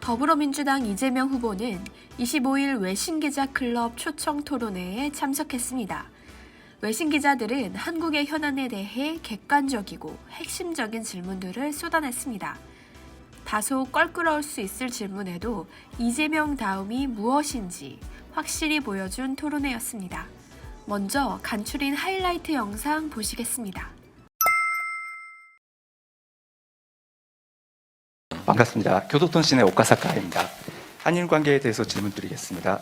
더불어민주당 이재명 후보는 25일 외신기자 클럽 초청 토론회에 참석했습니다. 외신기자들은 한국의 현안에 대해 객관적이고 핵심적인 질문들을 쏟아냈습니다. 다소 껄끄러울 수 있을 질문에도 이재명 다음이 무엇인지 확실히 보여준 토론회였습니다. 먼저 간추린 하이라이트 영상 보시겠습니다. 반갑습니다. 교도통신의 오카사카입니다. 한일 관계에 대해서 질문드리겠습니다.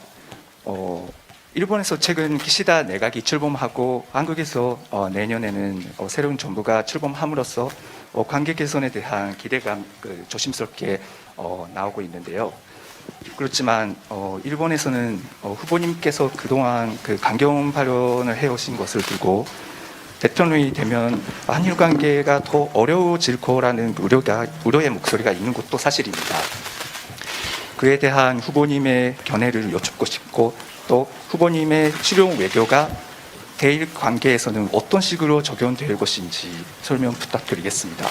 어, 일본에서 최근 기시다 내각이 출범하고 한국에서 어, 내년에는 어, 새로운 정부가 출범함으로써 어, 관계 개선에 대한 기대감 그, 조심스럽게 어, 나오고 있는데요. 그렇지만 어, 일본에서는 어, 후보님께서 그동안 그 강경 발언을 해오신 것을 두고 대통령이 되면 한일 관계가 더 어려워질 거라는 우려가 우려의 목소리가 있는 것도 사실입니다. 그에 대한 후보님의 견해를 여쭙고 싶고 또 후보님의 실용 외교가 대일 관계에서는 어떤 식으로 적용될 것인지 설명 부탁드리겠습니다.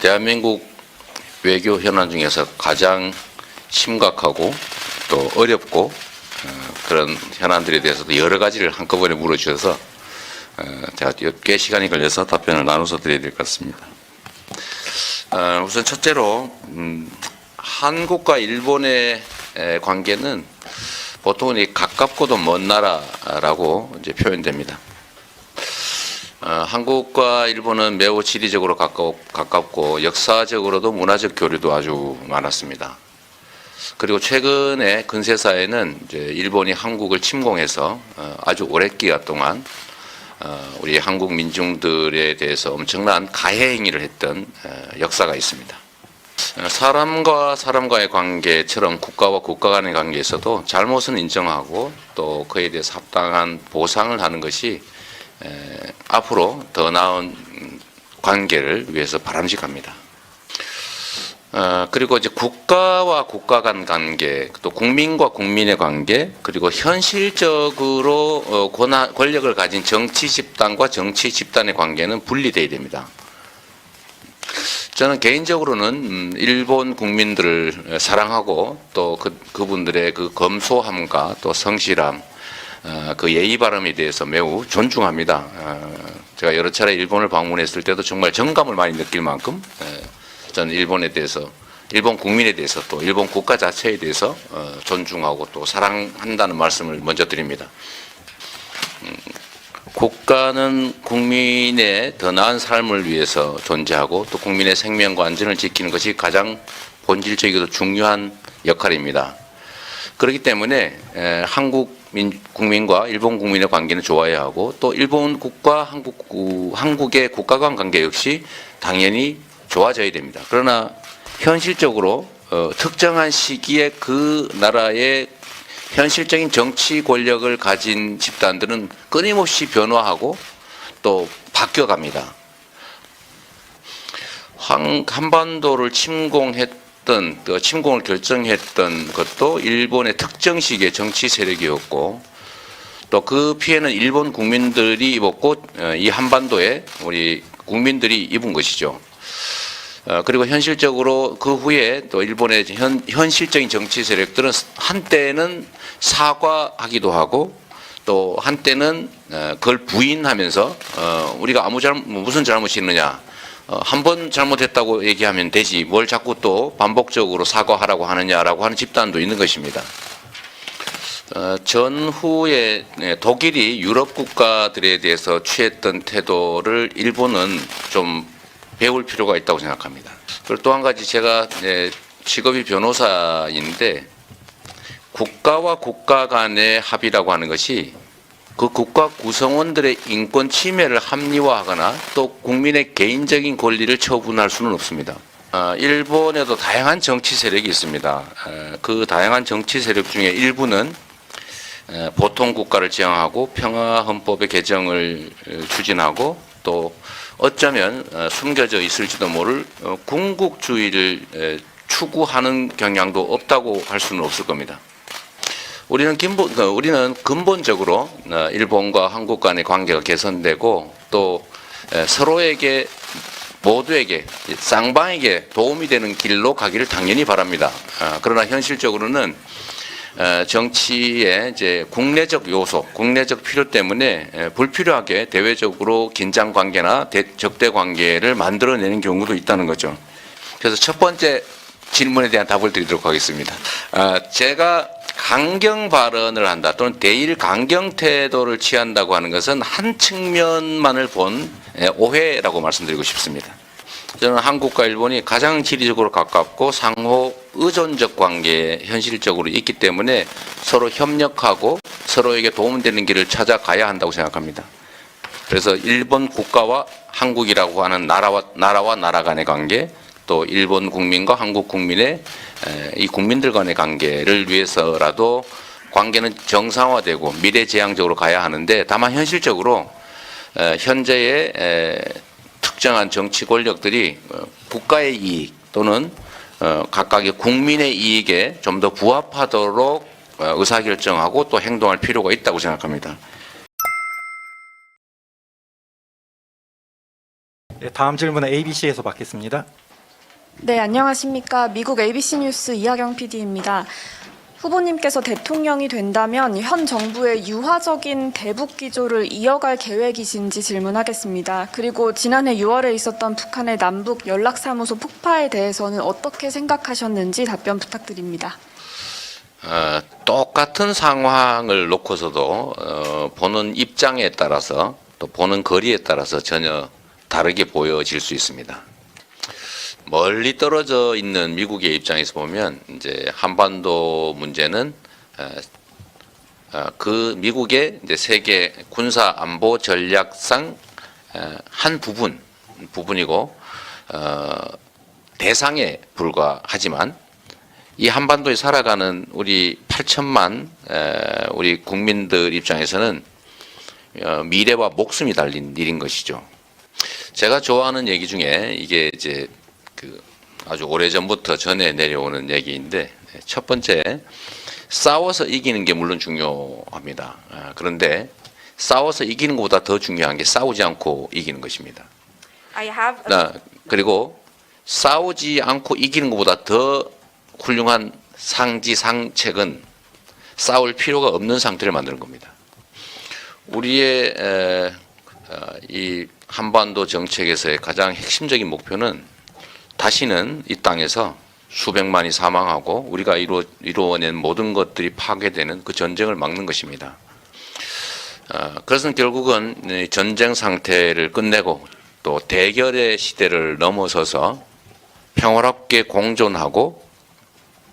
대한민국 외교 현안 중에서 가장 심각하고 또 어렵고 어, 그런 현안들에 대해서도 여러 가지를 한꺼번에 물어주셔서 어, 제가 꽤 시간이 걸려서 답변을 나눠서 드려야 될 것 같습니다. 어, 우선 첫째로 음, 한국과 일본의 에, 관계는 보통은 이 가깝고도 먼 나라라고 이제 표현됩니다. 어, 한국과 일본은 매우 지리적으로 가깝고 역사적으로도 문화적 교류도 아주 많았습니다. 그리고 최근에 근세사에는 일본이 한국을 침공해서 어, 아주 오랜 기간 동안 어, 우리 한국 민중들에 대해서 엄청난 가해 행위를 했던 어, 역사가 있습니다. 어, 사람과 사람과의 관계처럼 국가와 국가 간의 관계에서도 잘못은 인정하고 또 그에 대해서 합당한 보상을 하는 것이 에, 앞으로 더 나은 음, 관계를 위해서 바람직합니다. 어, 그리고 이제 국가와 국가 간 관계, 또 국민과 국민의 관계, 그리고 현실적으로 어, 권한, 권력을 가진 정치 집단과 정치 집단의 관계는 분리돼야 됩니다. 저는 개인적으로는 음, 일본 국민들을 사랑하고 또 그, 그분들의 그 검소함과 또 성실함, 어, 그 예의 바름에 대해서 매우 존중합니다. 어, 제가 여러 차례 일본을 방문했을 때도 정말 정감을 많이 느낄 만큼 에, 저는 일본에 대해서 일본 국민에 대해서 또 일본 국가 자체에 대해서 어, 존중하고 또 사랑한다는 말씀을 먼저 드립니다. 음, 국가는 국민의 더 나은 삶을 위해서 존재하고 또 국민의 생명과 안전을 지키는 것이 가장 본질적이고 중요한 역할입니다. 그렇기 때문에 에, 한국 민, 국민과 일본 국민의 관계는 좋아야 하고 또 일본 국가 한국 구- 한국의 국가 간 관계 역시 당연히 좋아져야 됩니다. 그러나 현실적으로 어, 특정한 시기에 그 나라의 현실적인 정치 권력을 가진 집단들은 끊임없이 변화하고 또 바뀌어갑니다. 한, 한반도를 침공했던 또 침공을 결정했던 것도 일본의 특정 시기의 정치 세력이었고 또 그 피해는 일본 국민들이 입었고 어, 이 한반도에 우리 국민들이 입은 것이죠. 어, 그리고 현실적으로 그 후에 또 일본의 현, 현실적인 정치 세력들은 한때는 사과하기도 하고 또 한때는 어, 그걸 부인하면서 어, 우리가 아무 잘못 무슨 잘못이 있느냐 어, 한번 잘못했다고 얘기하면 되지 뭘 자꾸 또 반복적으로 사과하라고 하느냐라고 하는 집단도 있는 것입니다. 어, 전후에 네, 독일이 유럽 국가들에 대해서 취했던 태도를 일본은 좀 배울 필요가 있다고 생각합니다. 그리고 또 한 가지 제가 네, 직업이 변호사인데 국가와 국가 간의 합의라고 하는 것이 그 국가 구성원들의 인권 침해를 합리화하거나 또 국민의 개인적인 권리를 처분할 수는 없습니다. 아, 일본에도 다양한 정치 세력이 있습니다. 에, 그 다양한 정치 세력 중에 일부는 에, 보통 국가를 지향하고 평화 헌법의 개정을 에, 추진하고 또 어쩌면 어, 숨겨져 있을지도 모를 어, 궁극주의를 에, 추구하는 경향도 없다고 할 수는 없을 겁니다. 우리는 근본, 어, 우리는 근본적으로 어, 일본과 한국 간의 관계가 개선되고 또 에, 서로에게 모두에게 쌍방에게 도움이 되는 길로 가기를 당연히 바랍니다. 아, 그러나 현실적으로는 어, 정치의 이제 국내적 요소, 국내적 필요 때문에 에, 불필요하게 대외적으로 긴장 관계나 대- 적대 관계를 만들어내는 경우도 있다는 거죠. 그래서 첫 번째 질문에 대한 답을 드리도록 하겠습니다. 아, 제가 강경 발언을 한다 또는 대일 강경 태도를 취한다고 하는 것은 한 측면만을 본 에, 오해라고 말씀드리고 싶습니다. 저는 한국과 일본이 가장 지리적으로 가깝고 상호 의존적 관계에 현실적으로 있기 때문에 서로 협력하고 서로에게 도움되는 길을 찾아가야 한다고 생각합니다. 그래서 일본 국가와 한국이라고 하는 나라와 나라와 나라 간의 관계, 또 일본 국민과 한국 국민의 에, 이 국민들 간의 관계를 위해서라도 관계는 정상화되고 미래 지향적으로 가야 하는데 다만 현실적으로 에, 현재의 에, 특정한 정치 권력들이 어, 국가의 이익 또는 어, 각각의 국민의 이익에 좀 더 부합하도록 어, 의사결정하고 또 행동할 필요가 있다고 생각합니다. 네, 다음 질문은 ABC에서 받겠습니다. 네, 안녕하십니까. 미국 ABC 뉴스 이하경 PD입니다. 후보님께서 대통령이 된다면 현 정부의 유화적인 대북 기조를 이어갈 계획이신지 질문하겠습니다. 그리고 지난해 6월에 있었던 북한의 남북 연락사무소 폭파에 대해서는 어떻게 생각하셨는지 답변 부탁드립니다. 어, 똑같은 상황을 놓고서도 어, 보는 입장에 따라서 또 보는 거리에 따라서 전혀 다르게 보여질 수 있습니다. 멀리 떨어져 있는 미국의 입장에서 보면 이제 한반도 문제는 어, 어, 그 미국의 이제 세계 군사 안보 전략상 어, 한 부분 부분이고 어, 대상에 불과하지만 이 한반도에 살아가는 우리 8천만 에, 우리 국민들 입장에서는 어, 미래와 목숨이 달린 일인 것이죠. 제가 좋아하는 얘기 중에 이게 이제 그 아주 오래 전부터 전해 내려오는 얘기인데 첫 번째 싸워서 이기는 게 물론 중요합니다. 아, 그런데 싸워서 이기는 것보다 더 중요한 게 싸우지 않고 이기는 것입니다. I have 아, 그리고 싸우지 않고 이기는 것보다 더 훌륭한 상지 상책은 싸울 필요가 없는 상태를 만드는 겁니다. 우리의 에, 어, 이 한반도 정책에서의 가장 핵심적인 목표는 다시는 이 땅에서 수백만이 사망하고 우리가 이루어, 이루어낸 모든 것들이 파괴되는 그 전쟁을 막는 것입니다. 어, 그것은 결국은 이 전쟁 상태를 끝내고 또 대결의 시대를 넘어서서 평화롭게 공존하고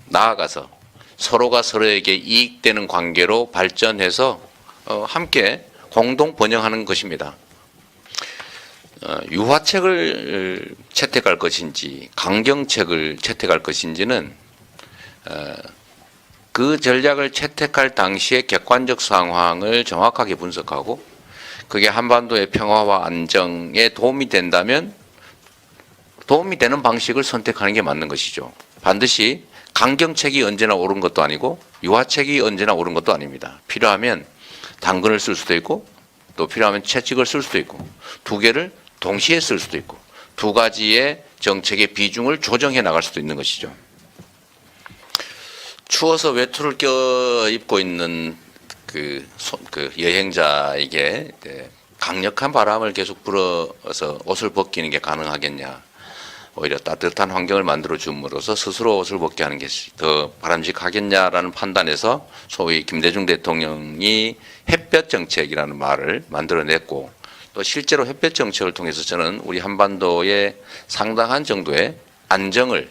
나아가서 서로가 서로에게 이익되는 관계로 발전해서 어, 함께 공동 번영하는 것입니다. 어, 유화책을 채택할 것인지 강경책을 채택할 것인지는 어, 그 전략을 채택할 당시의 객관적 상황을 정확하게 분석하고 그게 한반도의 평화와 안정에 도움이 된다면 도움이 되는 방식을 선택하는 게 맞는 것이죠. 반드시 강경책이 언제나 옳은 것도 아니고 유화책이 언제나 옳은 것도 아닙니다. 필요하면 당근을 쓸 수도 있고 또 필요하면 채찍을 쓸 수도 있고 두 개를 동시에 쓸 수도 있고 두 가지의 정책의 비중을 조정해 나갈 수도 있는 것이죠. 추워서 외투를 껴 입고 있는 그, 소- 그 여행자에게 강력한 바람을 계속 불어서 옷을 벗기는 게 가능하겠냐. 오히려 따뜻한 환경을 만들어 줌으로써 스스로 옷을 벗게 하는 것이 더 바람직하겠냐라는 판단에서 소위 김대중 대통령이 햇볕 정책이라는 말을 만들어냈고 또 실제로 햇볕 정책을 통해서 저는 우리 한반도에 상당한 정도의 안정을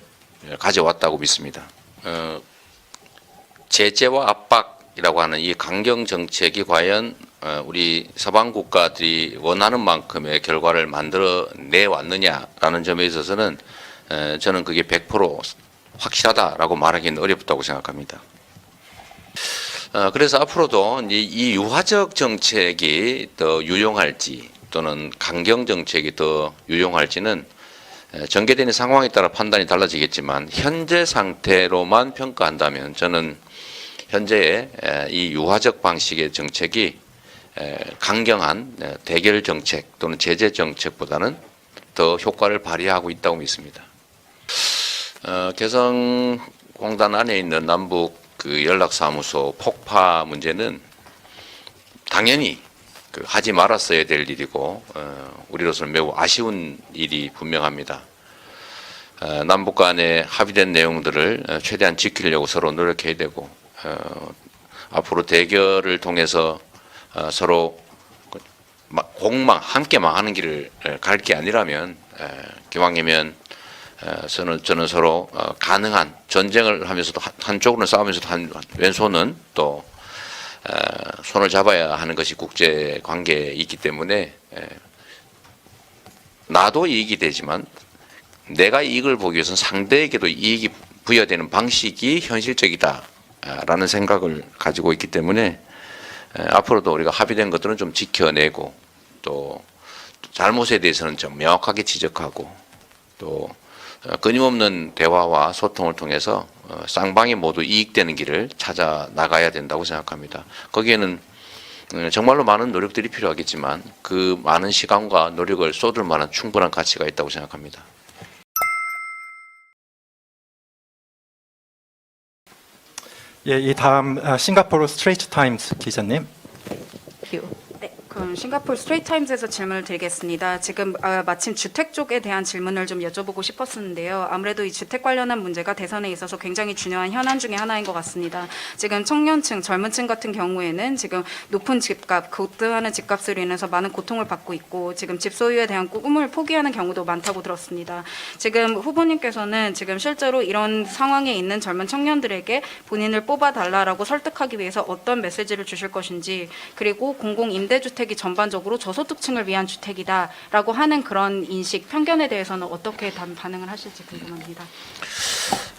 가져왔다고 믿습니다. 어, 제재와 압박이라고 하는 이 강경 정책이 과연 어, 우리 서방 국가들이 원하는 만큼의 결과를 만들어 내 왔느냐라는 점에 있어서는 에, 저는 그게 100% 확실하다라고 말하기는 어렵다고 생각합니다. 어, 그래서 앞으로도 이, 이 유화적 정책이 더 유용할지 또는 강경 정책이 더 유용할지는 에, 전개되는 상황에 따라 판단이 달라지겠지만 현재 상태로만 평가한다면 저는 현재의 에, 이 유화적 방식의 정책이 에, 강경한 에, 대결 정책 또는 제재 정책보다는 더 효과를 발휘하고 있다고 믿습니다. 어, 개성공단 안에 있는 남북 그 연락사무소 폭파 문제는 당연히 그 하지 말았어야 될 일이고 어, 우리로서는 매우 아쉬운 일이 분명합니다. 어, 남북 간에 합의된 내용들을 어, 최대한 지키려고 서로 노력해야 되고 어, 앞으로 대결을 통해서 어, 서로 공망 함께 망하는 길을 갈 게 아니라면 에, 기왕이면 에, 저는 저는 서로 어, 가능한 전쟁을 하면서도 한- 한쪽으로는 싸우면서도 한 왼손은 또 에, 손을 잡아야 하는 것이 국제 관계이기 때문에 에, 나도 이익이 되지만 내가 이익을 보기 위해서는 상대에게도 이익이 부여되는 방식이 현실적이다라는 생각을 가지고 있기 때문에 에, 앞으로도 우리가 합의된 것들은 좀 지켜내고 또 잘못에 대해서는 좀 명확하게 지적하고 또 어, 끊임없는 대화와 소통을 통해서 어, 쌍방이 모두 이익되는 길을 찾아 나가야 된다고 생각합니다. 거기에는 어, 정말로 많은 노력들이 필요하겠지만 그 많은 시간과 노력을 쏟을 만한 충분한 가치가 있다고 생각합니다. 예, 이 다음 아, 싱가포르 스트레이트 타임스 기자님. 네, 그럼 싱가포르 스트레이트 타임즈에서 질문을 드리겠습니다. 지금 아, 마침 주택 쪽에 대한 질문을 좀 여쭤보고 싶었었는데요. 아무래도 이 주택 관련한 문제가 대선에 있어서 굉장히 중요한 현안 중에 하나인 것 같습니다. 지금 청년층, 젊은층 같은 경우에는 지금 높은 집값, 급등하는 집값으로 인해서 많은 고통을 받고 있고 지금 집 소유에 대한 꿈을 포기하는 경우도 많다고 들었습니다. 지금 후보님께서는 지금 실제로 이런 상황에 있는 젊은 청년들에게 본인을 뽑아달라라고 설득하기 위해서 어떤 메시지를 주실 것인지 그리고 공공 임대주택 이 전반적으로 저소득층을 위한 주택이다라고 하는 그런 인식 편견에 대해서는 어떻게 단- 반응을 하실지 궁금합니다.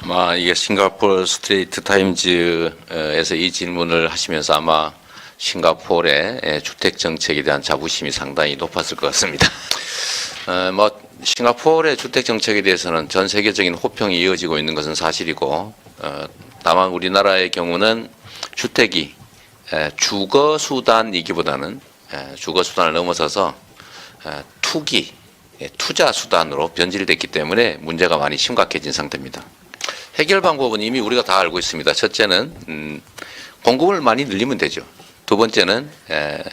아마 이게 싱가포르 스트레이트 타임즈에서 이 질문을 하시면서 아마 싱가포르의 예, 주택 정책에 대한 자부심이 상당히 높았을 것 같습니다. 어, 뭐 싱가포르의 주택 정책에 대해서는 전 세계적인 호평이 이어지고 있는 것은 사실이고 어, 다만 우리나라의 경우는 주택이 에, 주거 수단이기보다는 에, 주거 수단을 넘어서서 에, 투기, 예, 투자 수단으로 변질됐기 때문에 문제가 많이 심각해진 상태입니다. 해결 방법은 이미 우리가 다 알고 있습니다. 첫째는 음, 공급을 많이 늘리면 되죠. 두 번째는 에,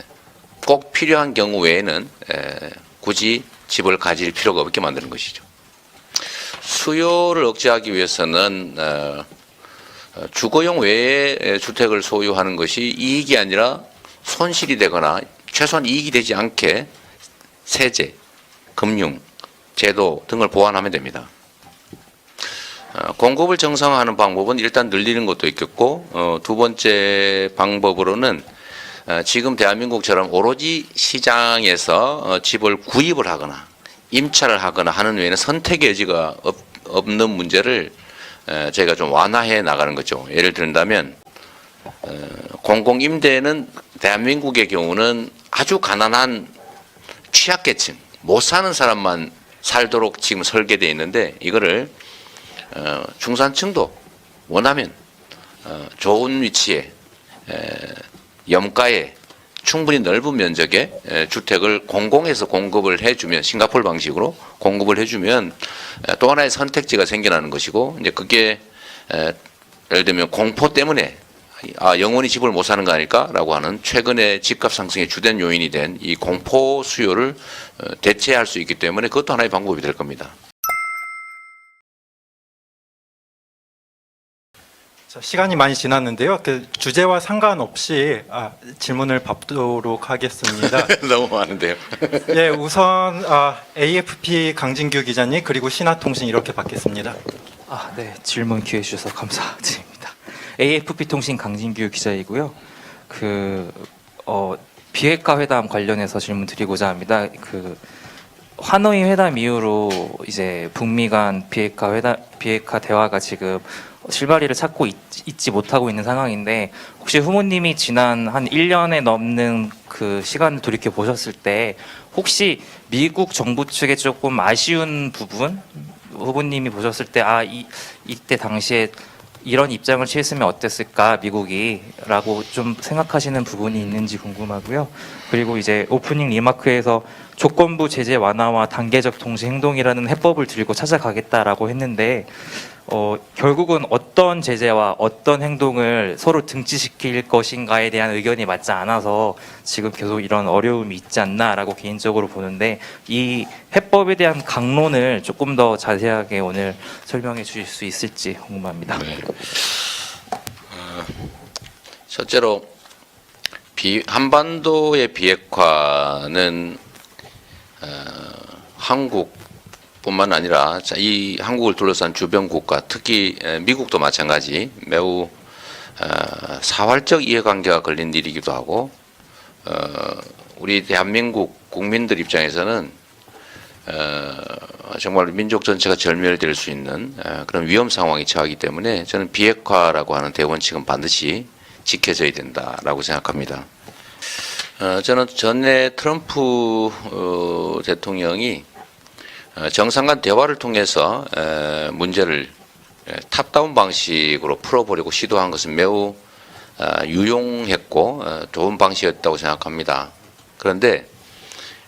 꼭 필요한 경우 외에는 에, 굳이 집을 가질 필요가 없게 만드는 것이죠. 수요를 억제하기 위해서는 어, 어, 주거용 외에 주택을 소유하는 것이 이익이 아니라 손실이 되거나 최소한 이익이 되지 않게 세제, 금융, 제도 등을 보완하면 됩니다. 어, 공급을 정상화하는 방법은 일단 늘리는 것도 있겠고 어, 두 번째 방법으로는 어, 지금 대한민국처럼 오로지 시장에서 어, 집을 구입을 하거나 임차를 하거나 하는 외에는 선택의 여지가 없, 없는 문제를 에, 저희가 좀 완화해 나가는 거죠. 예를 든다면 어, 공공 임대는 대한민국의 경우는 아주 가난한 취약계층 못 사는 사람만 살도록 지금 설계되어 있는데 이거를 어, 중산층도 원하면 어, 좋은 위치에 에, 염가에 충분히 넓은 면적의 에, 주택을 공공에서 공급을 해주면 싱가포르 방식으로 공급을 해주면 에, 또 하나의 선택지가 생겨나는 것이고 이제 그게 에, 예를 들면 공포 때문에 아 영원히 집을 못 사는 거 아닐까라고 하는 최근에 집값 상승의 주된 요인이 된 이 공포 수요를 어, 대체할 수 있기 때문에 그것도 하나의 방법이 될 겁니다. 자, 시간이 많이 지났는데요. 그 주제와 상관없이 아, 질문을 받도록 하겠습니다. 너무 많은데요. 예, 우선 아, AFP 강진규 기자님 그리고 신화통신 이렇게 받겠습니다. 아, 네. 질문 기회 주셔서 감사드립니다. AFP 통신 강진규 기자이고요. 그 어, 비핵화 회담 관련해서 질문 드리고자 합니다. 그 하노이 회담 이후로 이제 북미 간 비핵화 회담 비핵화 대화가 지금 실마리를 찾고 있, 지 못하고 있는 상황인데 혹시 후보님이 지난 한 1년에 넘는 그 시간을 돌이켜 보셨을 때 혹시 미국 정부 측에 조금 아쉬운 부분 후보님이 보셨을 때 아 이 이때 당시에 이런 입장을 취했으면 어땠을까 미국이라고 좀 생각하시는 부분이 있는지 궁금하고요. 그리고 이제 오프닝 리마크에서 조건부 제재 완화와 단계적 동시 행동이라는 해법을 들고 찾아가겠다라고 했는데 어, 결국은 어떤 제재와 어떤 행동을 서로 등치시킬 것인가에 대한 의견이 맞지 않아서 지금 계속 이런 어려움이 있지 않나라고 개인적으로 보는데 이 해법에 대한 강론을 조금 더 자세하게 오늘 설명해 주실 수 있을지 궁금합니다. 첫째로 비, 한반도의 비핵화는 어, 한국 뿐만 아니라 자, 이 한국을 둘러싼 주변 국가, 특히 에, 미국도 마찬가지 매우 어, 사활적 이해관계가 걸린 일이기도 하고 어, 우리 대한민국 국민들 입장에서는 어, 정말 민족 전체가 절멸될 수 있는 어, 그런 위험 상황에 처하기 때문에 저는 비핵화라고 하는 대원칙은 반드시 지켜져야 된다라고 생각합니다. 어, 저는 전에 트럼프 어, 대통령이 어, 정상 간 대화를 통해서 에, 문제를 에, 탑다운 방식으로 풀어보려고 시도한 것은 매우 어, 유용했고 어, 좋은 방식이었다고 생각합니다. 그런데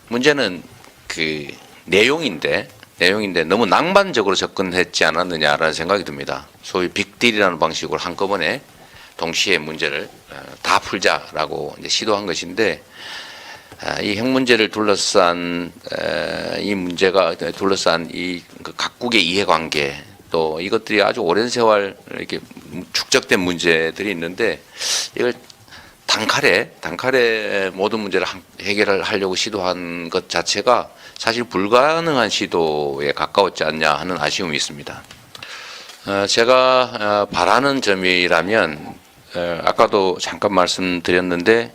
문제는 그 내용인데 내용인데 너무 낭만적으로 접근했지 않았느냐라는 생각이 듭니다. 소위 빅딜이라는 방식으로 한꺼번에 동시에 문제를 어, 다 풀자라고 시도한 것인데 아, 이 핵 문제를 둘러싼 에, 이 문제가 둘러싼 이그 각국의 이해관계 또 이것들이 아주 오랜 세월 이렇게 축적된 문제들이 있는데 이걸 단칼에 단칼에 모든 문제를 한- 해결을 하려고 시도한 것 자체가 사실 불가능한 시도에 가까웠지 않냐 하는 아쉬움이 있습니다. 어, 제가 어, 바라는 점이라면 어, 아까도 잠깐 말씀드렸는데 에,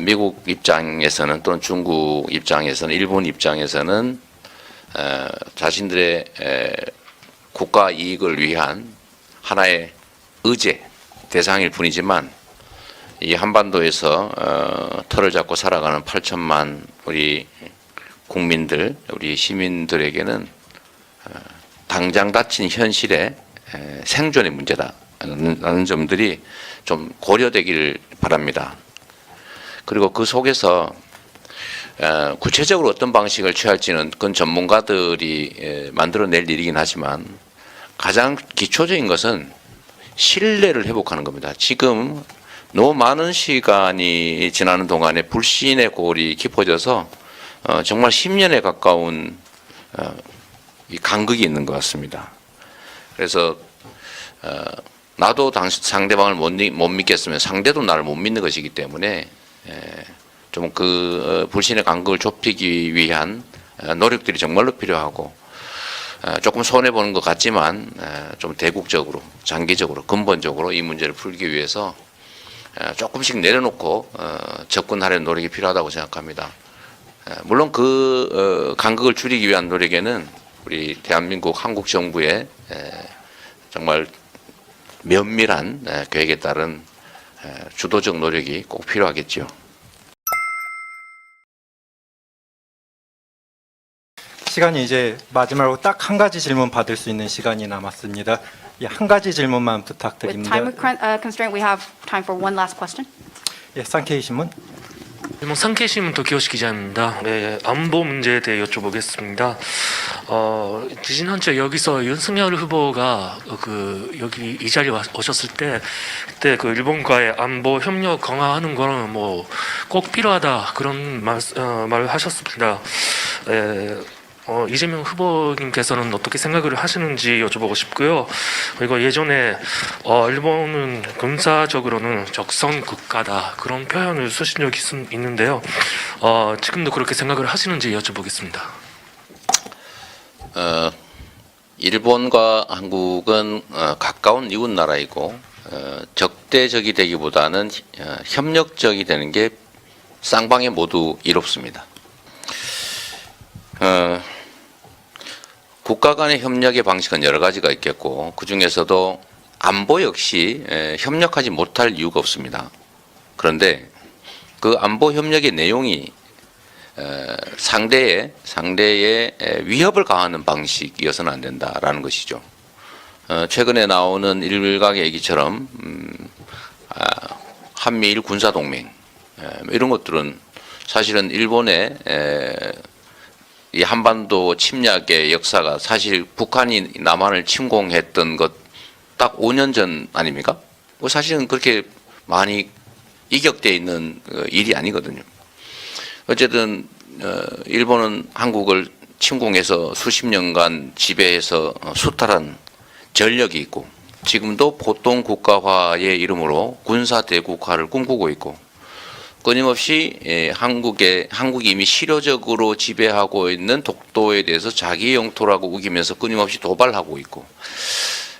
미국 입장에서는 또는 중국 입장에서는 일본 입장에서는 에, 자신들의 에, 국가 이익을 위한 하나의 의제 대상일 뿐이지만 이 한반도에서 어, 털을 잡고 살아가는 8천만 우리 국민들, 우리 시민들에게는 어, 당장 닥친 현실의 에, 생존의 문제다라는 점들이 좀 고려되기를 바랍니다. 그리고 그 속에서 어, 구체적으로 어떤 방식을 취할지는 그건 전문가들이 에, 만들어낼 일이긴 하지만 가장 기초적인 것은 신뢰를 회복하는 겁니다. 지금 너무 많은 시간이 지나는 동안에 불신의 골이 깊어져서 어, 정말 10년에 가까운 어, 이 간극이 있는 것 같습니다. 그래서 어, 나도 당, 상대방을 못 믿겠으면 상대도 나를 못 믿는 것이기 때문에 좀 그 불신의 간극을 좁히기 위한 어, 노력들이 정말로 필요하고 어, 조금 손해 보는 것 같지만 어, 좀 대국적으로 장기적으로 근본적으로 이 문제를 풀기 위해서 어, 조금씩 내려놓고 어, 접근하려는 노력이 필요하다고 생각합니다. 어, 물론 그 어, 간극을 줄이기 위한 노력에는 우리 대한민국 한국 정부의 에, 정말 면밀한 에, 계획에 따른 에, 주도적 노력이 꼭 필요하겠죠. 시간이 이제 마지막으로 딱 한 가지 질문 받을 수 있는 시간이 남았습니다. 예, 한 가지 질문만 With 부탁드립니다. time uh, constraint, we have time for one last question. 예, 상케이 신문. 뭐 상케이신문 도키오시 기자입니다. 네, 안보 문제에 대해 여쭤보겠습니다. 어, 지진 한주 여기서 윤석열 후보가 그 여기 이 자리에 와- 오셨을 때 그때 그 일본과의 안보 협력 강화하는 거는 뭐 꼭 필요하다 그런 말, 어, 말을 하셨습니다. 에, 어, 이재명 후보님께서는 어떻게 생각을 하시는지 여쭤보고 싶고요. 그리고 예전에 어, 일본은 군사적으로는 적성 국가다 그런 표현을 쓰신 적이 있, 있는데요. 어, 지금도 그렇게 생각을 하시는지 여쭤보겠습니다. 어, 일본과 한국은 어, 가까운 이웃 나라이고 어, 적대적이 되기보다는 어, 협력적이 되는 게 쌍방에 모두 이롭습니다. 국가 간의 협력의 방식은 여러 가지가 있겠고 그 중에서도 안보 역시 에, 협력하지 못할 이유가 없습니다. 그런데 그 안보 협력의 내용이 에, 상대의 상대의 에, 위협을 가하는 방식이어서는 안 된다라는 것이죠. 어, 최근에 나오는 일각의 얘기처럼 음, 아, 한미일 군사 동맹 에, 이런 것들은 사실은 일본의 에, 이 한반도 침략의 역사가 사실 북한이 남한을 침공했던 것 딱 5년 전 아닙니까? 뭐 사실은 그렇게 많이 이격돼 있는 어, 일이 아니거든요. 어쨌든 어, 일본은 한국을 침공해서 수십 년간 지배해서 어, 수탈한 전력이 있고 지금도 보통 국가화의 이름으로 군사 대국화를 꿈꾸고 있고 끊임없이 예, 한국의 한국이 이미 실효적으로 지배하고 있는 독도에 대해서 자기 영토라고 우기면서 끊임없이 도발하고 있고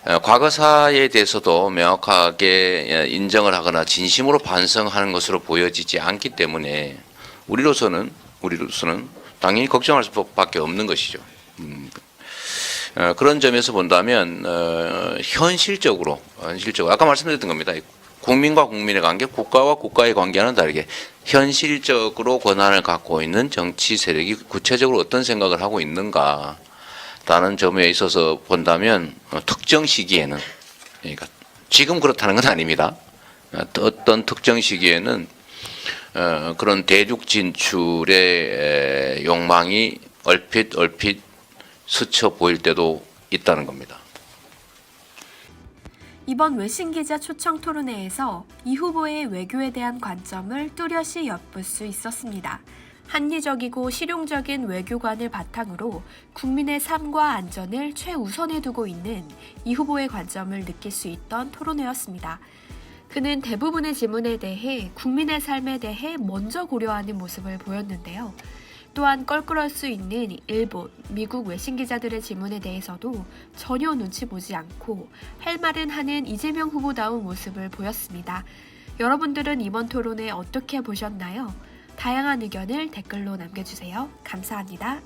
어, 과거사에 대해서도 명확하게 예, 인정을 하거나 진심으로 반성하는 것으로 보여지지 않기 때문에 우리로서는 우리로서는 당연히 걱정할 수밖에 없는 것이죠. 음, 어, 그런 점에서 본다면 어, 현실적으로 현실적으로 아까 말씀드렸던 겁니다. 국민과 국민의 관계, 국가와 국가의 관계와는 다르게 현실적으로 권한을 갖고 있는 정치 세력이 구체적으로 어떤 생각을 하고 있는가. 라는 점에 있어서 본다면 어, 특정 시기에는 그러니까 지금 그렇다는 건 아닙니다. 어, 어떤 특정 시기에는 어, 그런 대륙 진출의 에, 욕망이 얼핏 얼핏 스쳐 보일 때도 있다는 겁니다. 이번 외신기자 초청 토론회에서 이 후보의 외교에 대한 관점을 뚜렷이 엿볼 수 있었습니다. 합리적이고 실용적인 외교관을 바탕으로 국민의 삶과 안전을 최우선에 두고 있는 이 후보의 관점을 느낄 수 있던 토론회였습니다. 그는 대부분의 질문에 대해 국민의 삶에 대해 먼저 고려하는 모습을 보였는데요. 또한 껄끄러울 수 있는 일본, 미국 외신 기자들의 질문에 대해서도 전혀 눈치 보지 않고 할 말은 하는 이재명 후보다운 모습을 보였습니다. 여러분들은 이번 토론회 어떻게 보셨나요? 다양한 의견을 댓글로 남겨주세요. 감사합니다.